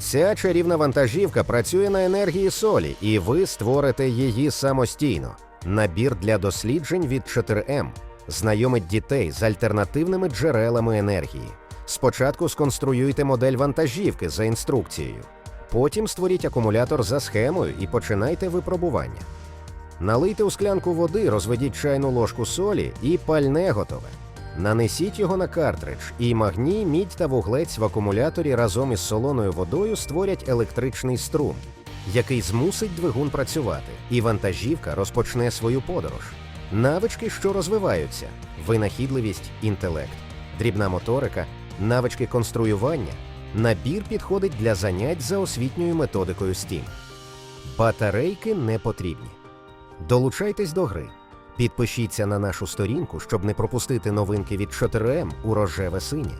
Ця чарівна вантажівка працює на енергії солі, і ви створите її самостійно. Набір для досліджень від 4М знайомить дітей з альтернативними джерелами енергії. Спочатку сконструюйте модель вантажівки за інструкцією. Потім створіть акумулятор за схемою і починайте випробування. Налийте у склянку води, розведіть чайну ложку солі і пальне готове. Нанесіть його на картридж, і магній, мідь та вуглець в акумуляторі разом із солоною водою створять електричний струм, який змусить двигун працювати, і вантажівка розпочне свою подорож. Навички, що розвиваються: винахідливість, інтелект, дрібна моторика, навички конструювання. Набір підходить для занять за освітньою методикою STEAM. Батарейки не потрібні. Долучайтесь до гри. Підпишіться на нашу сторінку, щоб не пропустити новинки від 4М у рожеве синє.